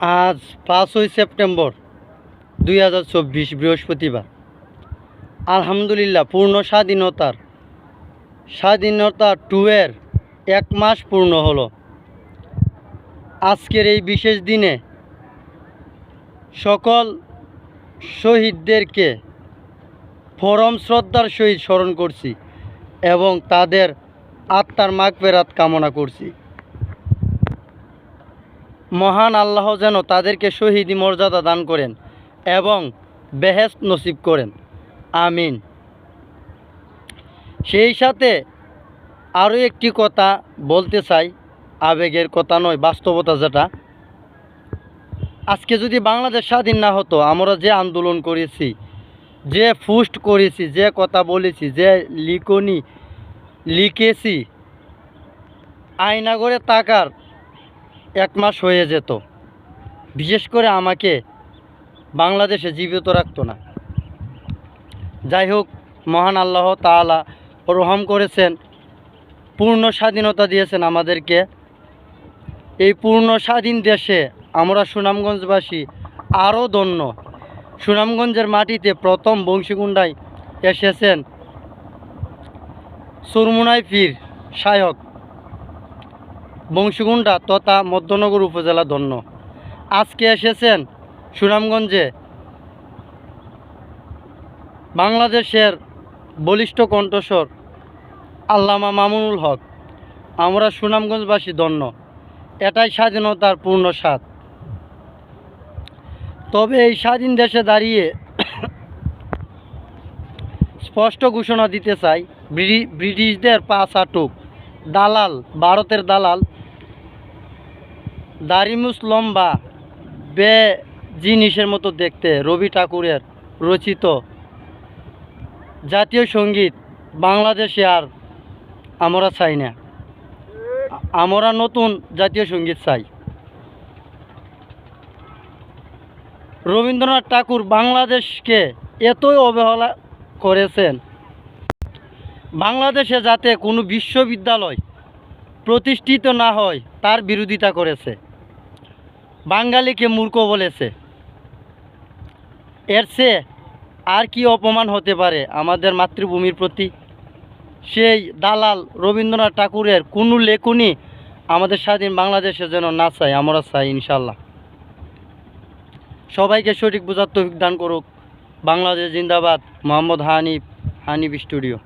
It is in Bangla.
আজ পাঁচই সেপ্টেম্বর দুই হাজার চব্বিশ বৃহস্পতিবার। আলহামদুলিল্লাহ, পূর্ণ স্বাধীনতার, স্বাধীনতা টুয়ের এক মাস পূর্ণ হলো। আজকের এই বিশেষ দিনে সকল শহীদদেরকে পরম শ্রদ্ধার সহিত স্মরণ করছি এবং তাদের আত্মার মাগফেরাত কামনা করছি। মহান আল্লাহ যেন তাদেরকে শহীদি মর্যাদা দান করেন এবং বেহেস্ত নসিব করেন। আমিন। সেই সাথে আরও একটি কথা বলতে চাই, আবেগের কথা নয়, বাস্তবতা যেটা। আজকে যদি বাংলাদেশ স্বাধীন না হতো, আমরা যে আন্দোলন করেছি, যে ফুস্ট করেছি, যে কথা বলেছি, যে লিখনি, লিখেছি আয়নাগরে তাকার এক মাস হয়ে যেত। বিশেষ করে আমাকে বাংলাদেশে জীবিত রাখতো না। যাই হোক, মহান আল্লাহ তাআলা রহম করেছেন, পূর্ণ স্বাধীনতা দিয়েছেন আমাদেরকে। এই পূর্ণ স্বাধীন দেশে আমরা সুনামগঞ্জবাসী আরও ধন্য। সুনামগঞ্জের মাটিতে প্রথম বংশীকুণ্ডায় এসেছেন সুরমুনাই পীর সায়ক বংশীকুণ্ডা তথা মধ্যনগর উপজেলা ধন্য। আজকে এসেছেন সুনামগঞ্জে বাংলাদেশের বলিষ্ঠ কণ্ঠস্বর আল্লামা মামুনুল হক। আমরা সুনামগঞ্জবাসী ধন্য, এটাই স্বাধীনতার পূর্ণ স্বাদ। তবে এই স্বাধীন দেশে দাঁড়িয়ে স্পষ্ট ঘোষণা দিতে চাই ব্রি- ব্রিটিশদের পাঁচ আটক, দালাল, ভারতের দালাল দারিমুস লম্বা। বে জিনিসের মতো দেখতে, রবি ঠাকুরের রচিত জাতীয় সংগীত, বাংলাদেশে আর আমরা চাই না। আমরা নতুন জাতীয় সংগীত চাই। রবীন্দ্রনাথ ঠাকুর বাংলাদেশকে এতই অবহেলা করেছেন। বাংলাদেশে যাতে কোনো বিশ্ববিদ্যালয় প্রতিষ্ঠিত না হয়, তার বিরোধিতা করেছে। বাঙালিকে মূর্খ বলেছে। এর চেয়ে আর কি অপমান হতে পারে আমাদের মাতৃভূমির প্রতি? সেই দালাল রবীন্দ্রনাথ ঠাকুরের কোনো লেখনী আমাদের স্বাধীন বাংলাদেশে যেন না চাই আমরা চাই ইনশাল্লাহ সবাইকে সঠিক বোঝার তৌফিক দান করুক। বাংলাদেশ জিন্দাবাদ। মোহাম্মদ হানিফ হানিফ স্টুডিও।